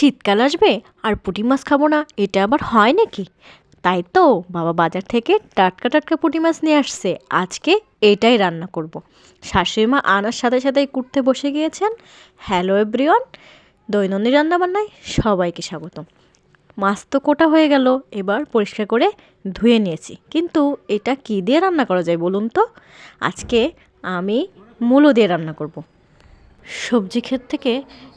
শীতকাল আসবে আর পুঁটি মাছ খাব না, এটা আবার হয় নাকি? তাই তো বাবা বাজার থেকে টাটকা টাটকা পুঁটি মাছ নিয়ে আসছে, আজকে এটাই রান্না করব। শাশুড়ি মা আনার সাথে সাথেই কুটতে বসে গিয়েছেন। হ্যালো এভরিওয়ান দৈনন্দিন রান্নাবান্নায় সবাইকে স্বাগতম। মাছ তো কোটা হয়ে গেল, এবার পরিষ্কার করে ধুয়ে নিয়েছি। কিন্তু এটা কী দিয়ে রান্না করা যায় বলুন তো? আজকে আমি মূলো দিয়ে রান্না করব। সবজি ক্ষেত থেকে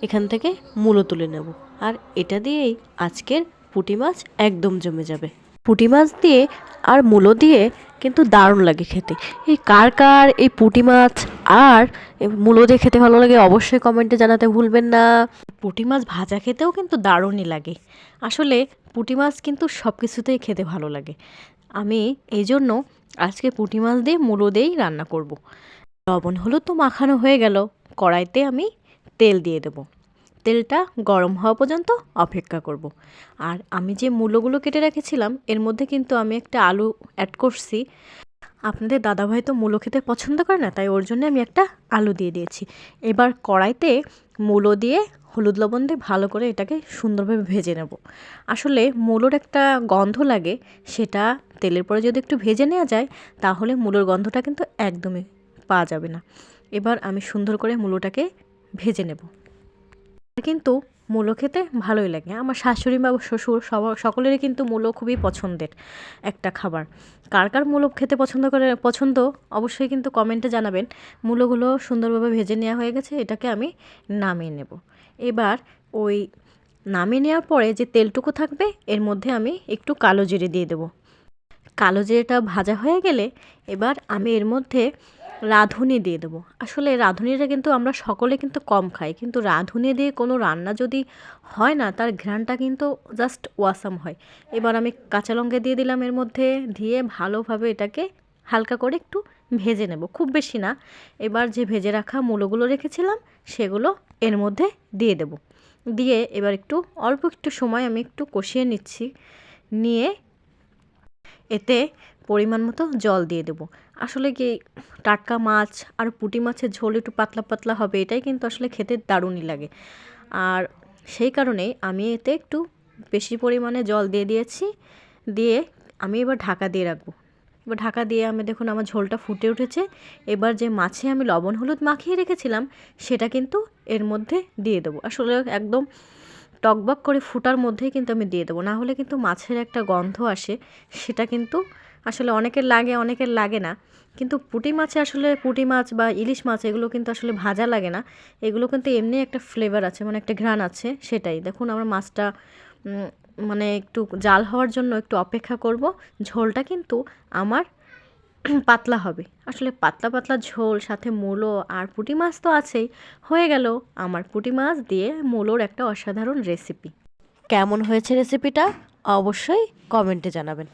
এখান থেকে মূলো তুলে নেব। আর এটা দিয়েই আজকের পুঁটি মাছ একদম জমে যাবে। পুঁটি মাছ দিয়ে আর মূলো দিয়ে কিন্তু দারুণ লাগে খেতে। এই কার কার এই পুঁটি মাছ আর মূলো দিয়ে খেতে ভালো লাগে অবশ্যই কমেন্টে জানাতে ভুলবেন না। পুঁটি মাছ ভাজা খেতেও কিন্তু দারুণই লাগে। আসলে পুঁটি মাছ কিন্তু সব কিছুতেই খেতে ভালো লাগে। আমি এই জন্য আজকে পুঁটি মাছ দিয়ে মূলো দিয়েই রান্না করব। লবণ, হলুদ তো মাখানো হয়ে গেল। কড়াইতে আমি তেল দিয়ে দেব। তেলটা গরম হওয়া পর্যন্ত অপেক্ষা করব। আর আমি যে মূলোগুলো কেটে রেখেছিলাম, এর মধ্যে কিন্তু আমি একটা আলু অ্যাড করছি। আপনাদের দাদাভাই তো মূলো খেতে পছন্দ করে না, তাই ওর জন্য আমি একটা আলু দিয়ে দিয়েছি। এবার কড়াইতে মূলো দিয়ে হলুদ লবণ দিয়ে ভালো করে এটাকে সুন্দরভাবে ভেজে নেব। আসলে মূলোর একটা গন্ধ লাগে, সেটা তেলের পরে যদি একটু ভেজে নেওয়া যায়, তাহলে মূলোর গন্ধটা কিন্তু একদমই পাওয়া যাবে না। এবার আমি সুন্দর করে মূলোটাকে ভেজে নেব। কিন্তু মূলো খেতে ভালোই লাগে। আমার শাশুড়ি বা শ্বশুর সব, সকলেরই কিন্তু মূলো খুবই পছন্দের একটা খাবার। কার কার মূলো খেতে পছন্দ করে, পছন্দ অবশ্যই কিন্তু কমেন্টে জানাবেন। মূলোগুলো সুন্দরভাবে ভেজে নেওয়া হয়ে গেছে, এটাকে আমি নামিয়ে নেব। এবার ওই নামিয়ে নেওয়ার পরে যে তেলটুকু থাকবে, এর মধ্যে আমি একটু কালো জিরে দিয়ে দেবো। কালো জিরেটা ভাজা হয়ে গেলে এবার আমি এর মধ্যে রাঁধুনি দিয়ে দেবো। আসলে রাঁধুনিটা কিন্তু আমরা সকলে কিন্তু কম খাই। কিন্তু রাঁধুনি দিয়ে কোনো রান্না যদি হয় না, তার ঘ্রাণটা কিন্তু জাস্ট ওয়াসাম হয়। এবার আমি কাঁচা লঙ্কা দিয়ে দিলাম এর মধ্যে, দিয়ে ভালোভাবে এটাকে হালকা করে একটু ভেজে নেব। খুব বেশি না। এবার যে ভেজে রাখা মূলোগুলো রেখেছিলাম, সেগুলো এর মধ্যে দিয়ে দেব। দিয়ে এবার একটু, অল্প একটু সময় আমি একটু কষিয়ে নিচ্ছি। নিয়ে এতে পরিমাণ মতো জল দিয়ে দেবো। আসলে কি টাটকা মাছ আর পুঁটি মাছের ঝোল একটু পাতলা পাতলা হবে, এটাই কিন্তু আসলে খেতে দারুণই লাগে। আর সেই কারণেই আমি এতে একটু বেশি পরিমাণে জল দিয়ে দিয়েছি, দিয়ে আমি এবার ঢাকা দিয়ে রাখব। এবার ঢাকা দিয়ে আমি দেখুন আমার ঝোলটা ফুটে উঠেছে, এবার যে মাছে আমি লবণ হলুদ মাখিয়ে রেখেছিলাম, সেটা কিন্তু এর মধ্যে দিয়ে দেবো। আসলে একদম টকবক করে ফুটার মধ্যেই কিন্তু আমি দিয়ে দেবো, না হলে কিন্তু মাছের একটা গন্ধ আসে, সেটা কিন্তু আসলে অনেকের লাগে অনেকের লাগে না। কিন্তু পুঁটি মাছে আসলে পুঁটি মাছ বা ইলিশ মাছ, এগুলো কিন্তু আসলে ভাজা লাগে না। এগুলো কিন্তু এমনি একটা ফ্লেভার আছে মানে একটা ঘ্রাণ আছে, সেটাই। দেখুন, আমার মাছটা মানে একটু জাল হওয়ার জন্য একটু অপেক্ষা করব। ঝোলটা কিন্তু আমার পাতলা হবে। আসলে পাতলা পাতলা ঝোল, সাথে মূলো আর পুঁটি মাছ তো আছেই। হয়ে গেল আমার পুঁটি মাছ দিয়ে মূলোর একটা অসাধারণ রেসিপি কেমন হয়েছে রেসিপিটা অবশ্যই কমেন্টে জানাবেন।